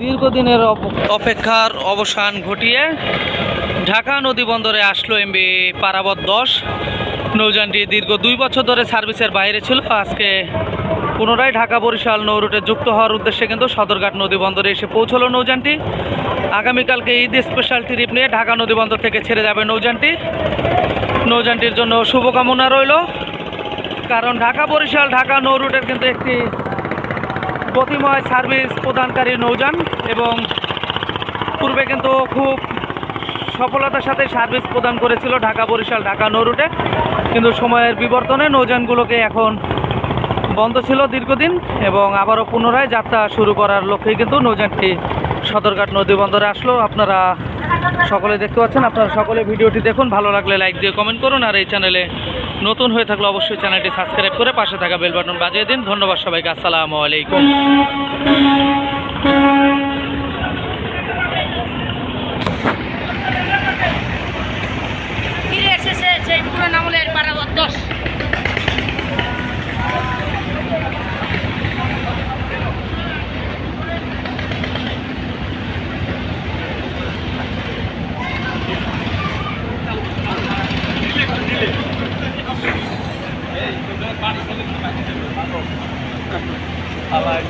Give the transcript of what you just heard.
দীর্ঘদিনের অপ- অপেক্ষার অবসান ঘটিয়ে ঢাকা নদী বন্দরে আসলো এমবি পারাবত দশ। নৌযানটি দীর্ঘ দুই বছর ধরে সার্ভিসের বাইরে ছিল। আজকে পুনরায় ঢাকা বরিশাল নৌ রুটে যুক্ত হওয়ার উদ্দেশ্যে কিন্তু সদরঘাট নদী বন্দরে এসে পৌঁছলো নৌযানটি। আগামীকালকে ঈদ স্পেশাল ট্রিপ নিয়ে ঢাকা নদী বন্দর থেকে ছেড়ে যাবে নৌযানটি। নৌযানটির জন্য শুভকামনা রইল। কারণ ঢাকা বরিশাল, ঢাকা নৌ রুটের কিন্তু একটি গতিময় সার্ভিস প্রদানকারী নৌযান এবং পূর্বে কিন্তু খুব সফলতার সাথে সার্ভিস প্রদান করেছিল ঢাকা, বরিশাল, ঢাকা নৌ রুটে কিন্তু সময়ের বিবর্তনে নৌযানগুলোকে এখন বন্ধ ছিল দীর্ঘদিন এবং আবারও পুনরায় যাত্রা শুরু করার লক্ষ্যেই কিন্তু নৌযানটি সদরঘাট নদী বন্দরে আসলো। আপনারা সকলে দেখতে পাচ্ছেন, আপনারা সকলে ভিডিওটি দেখুন। ভালো লাগলে লাইক দিয়ে কমেন্ট করুন আর এই চ্যানেলে নতুন হয়ে থাকলে অবশ্যই চ্যানেলটি সাবস্ক্রাইব করে পাশে থাকা বেল বাটন বাজিয়ে দিন। ধন্যবাদ সবাইকে। আসসালামু আলাইকুম। আবার